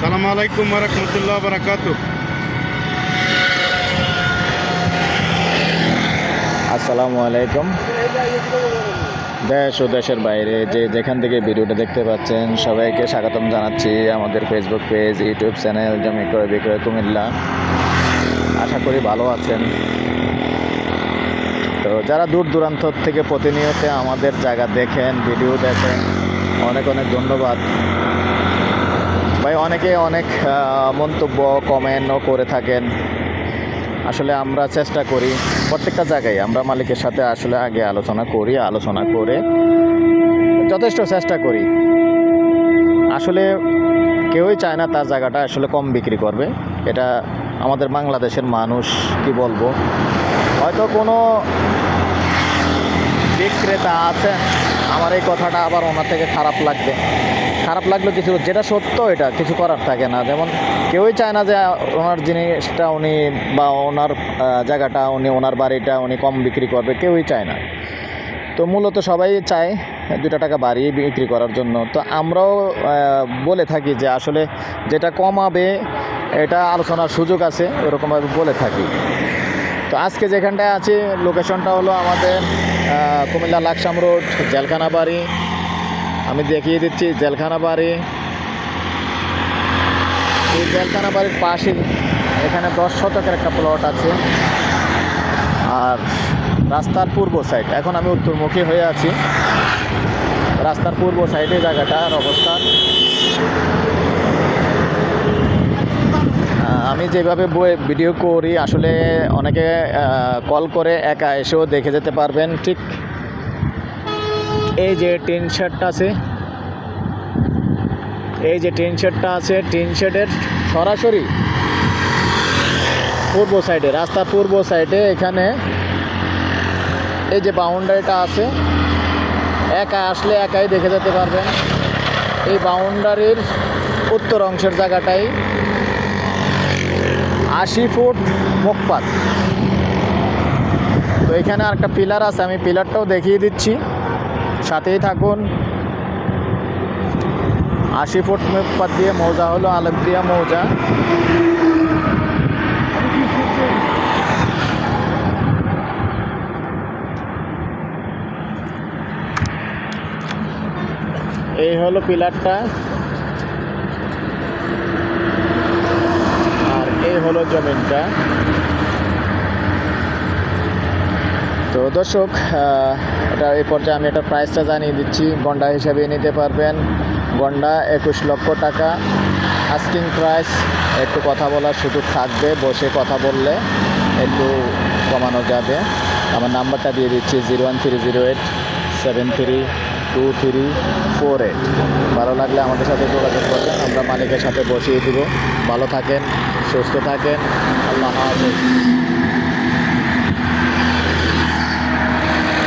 সালাম আলাইকুম রহমতুল্লাহ বারাকাত আসসালামু আলাইকুম। দেশ ও দেশের বাইরে যে যেখান থেকে ভিডিওটা দেখতে পাচ্ছেন, সবাইকে স্বাগতম জানাচ্ছি আমাদের ফেসবুক পেজ ইউটিউব চ্যানেল জমি ক্রয়, বিক্রয়, কুমিল্লা। আশা করি ভালো আছেন। তো যারা দূর দূরান্ত থেকে প্রতিনিয়ত আমাদের জায়গা দেখেন, ভিডিও দেখেন, অনেক অনেক ধন্যবাদ। ভাই অনেকে অনেক মন্তব্য কমেন্টও করে থাকেন। আসলে আমরা চেষ্টা করি প্রত্যেকটা জায়গায় আমরা মালিকের সাথে আসলে আগে আলোচনা করি, আলোচনা করে যথেষ্ট চেষ্টা করি। আসলে কেউই চায় না তার জায়গাটা আসলে কম বিক্রি করবে। এটা আমাদের বাংলাদেশের মানুষ, কি বলব? হয়তো কোনো বিক্রেতা আছেন, আমার এই কথাটা আবার ওনার থেকে খারাপ লাগবে। খারাপ লাগল কিছু, যেটা সত্য এটা, কিছু করার থাকে না। যেমন কেউই চায় না যে ওনার জিনিসটা উনি বা ওনার জায়গাটা, উনি ওনার বাড়িটা উনি কম বিক্রি করবে, কেউই চায় না। তো মূলত সবাই চায় দুটা টাকা বাড়িয়ে বিক্রি করার জন্য। তো আমরাও বলে থাকি যে আসলে যেটা কমাবে এটা আলোচনার সুযোগ আছে এরকমভাবে বলে থাকি। তো আজকে যেখানটায় আছি লোকেশনটা হলো আমাদের কুমিল্লা লাকসাম রোড, জেলখানা বাড়ি। আমি দেখিয়ে দিচ্ছি জেলখানা বাড়ি। এই জেলখানা বাড়ির পাশে এখানে দশ শতকের একটা প্লট আছে। আর রাস্তার পূর্ব সাইড এখন আমি উত্তরমুখী হয়ে আছি। রাস্তার পূর্ব সাইডে জায়গাটার অবস্থান আমি যেভাবে ভিডিও করি, আসলে অনেকে কল করে, একা এসেও দেখে যেতে পারবেন, ঠিক? এই যে টিন শেডটা আছে, এই যে টিন শেডটা আছে, টিন শেডের সরাসরি পূর্ব সাইডে, রাস্তার পূর্ব সাইডে এখানে এই যে বাউন্ডারিটা আছে, একা আসলে একাই দেখে যেতে পারবেন। এই বাউন্ডারির উত্তর অংশের জায়গাটাই আশি ফুট মুখপাত। তো এখানে আরেকটা পিলার আছে, আমি পিলারটাও দেখিয়ে দিচ্ছি। সাথেই থাকুন। আশি ফুট মুখপাত দিয়ে মৌজা হলো আলেমদিয়া মৌজা। এই হলো পিলারটা। আর এই হলো জমিনটা। তো দর্শক এটা এই পর্যায়ে আমি একটা প্রাইসটা জানিয়ে দিচ্ছি। গন্ডা হিসাবে নিতে পারবেন। গন্ডা একুশ লক্ষ টাকা। আস্কিং প্রাইস একটু কথা বলার সুযোগ থাকবে, বসে কথা বললে একটু কমানো যাবে। আমার নাম্বারটা দিয়ে দিচ্ছি, zero one three zero eight seven three two three four eight. ভালো লাগলে আমাদের সাথে যোগাযোগ করবেন, আমরা মালিকের সাথে বসিয়ে দিব। ভালো থাকেন, সুস্থ থাকেন। আল্লাহ হাফেজ।